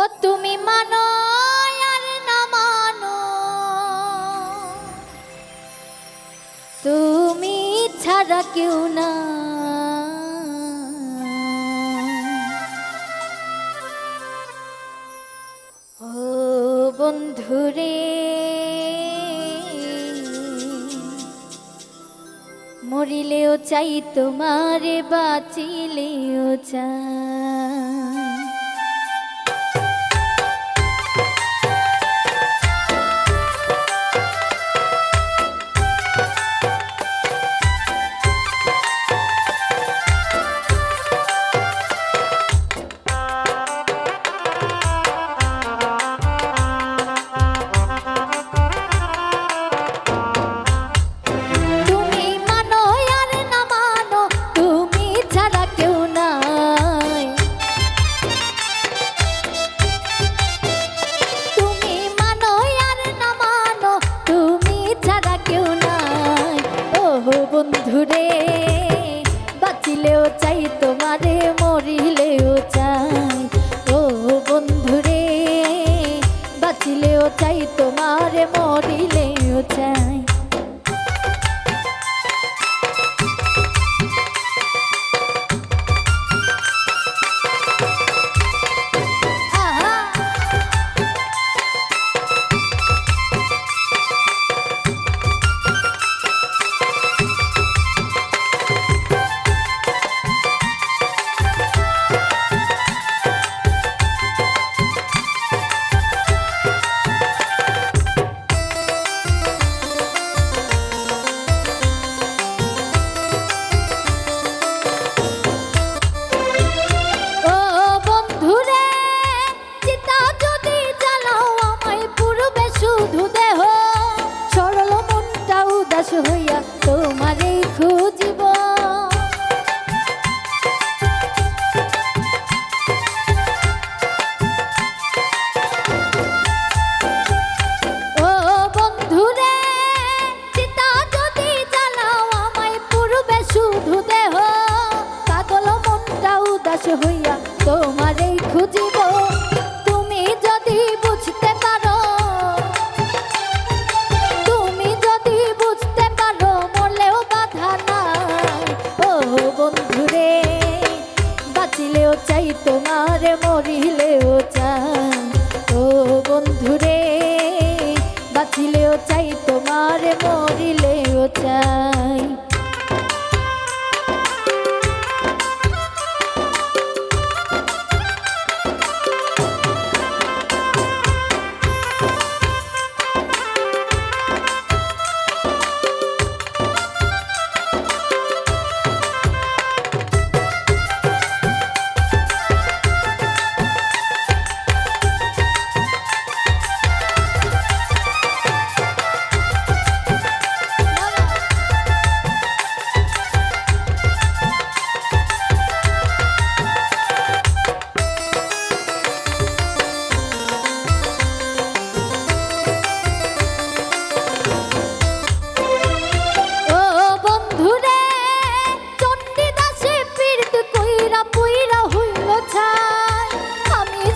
ও তুমি মানো আর না মানো। তুমি ছাড়া কেউ না। ও বন্ধুরে, মরিলেও চাই তোমারে, বাঁচিলেও চাই। today. চাই তোমার মরিলেও চাই ও বন্ধুরে বাঁচিলেও চাই তোমার মরিলেও চাই।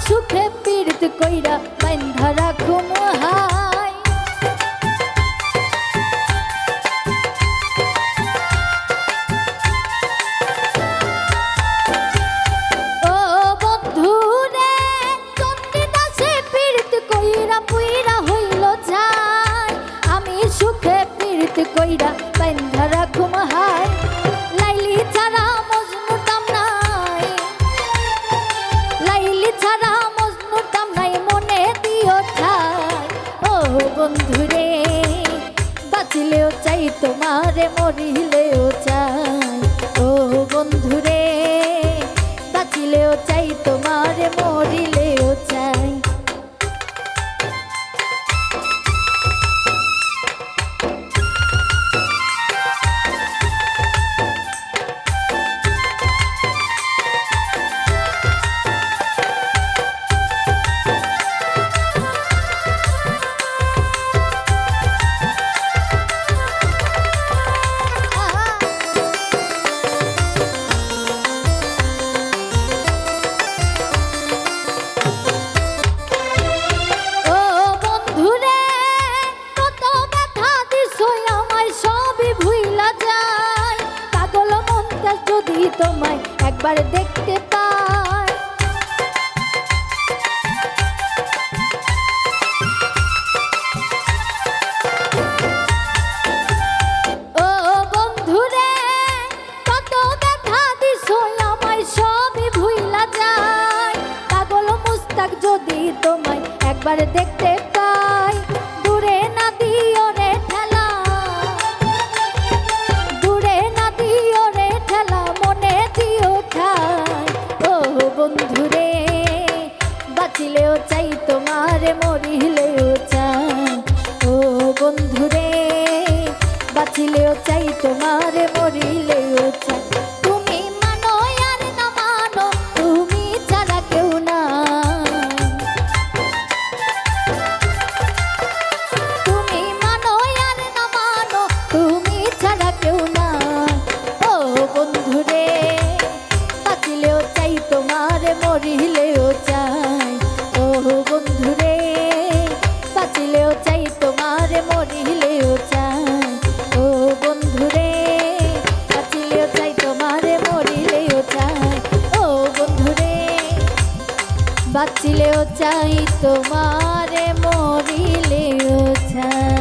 সুখে পীড়িত কইরা বান্ধা রাখো মহা। তোমারে মরিলেও চাই। ও বন্ধুরে বাঁচিলেও চাই তোমারে মরিলেও চাই একবার দেখতে পা তোমার মরিলেও চাই তুমি মানো আর না মানো, তুমি ছাড়া কেউ না। তুমি মানো আর না মানো, তুমি ছাড়া কেউ না। ও বন্ধুরে, বাঁচিলেও চাই তোমার, মরিলেও চাই। ও বন্ধুরে, বাঁচিলেও চাই তোমার, মরিলেও চাই। বাঁচিলেও চাই তোমারে মরিলেও চাই।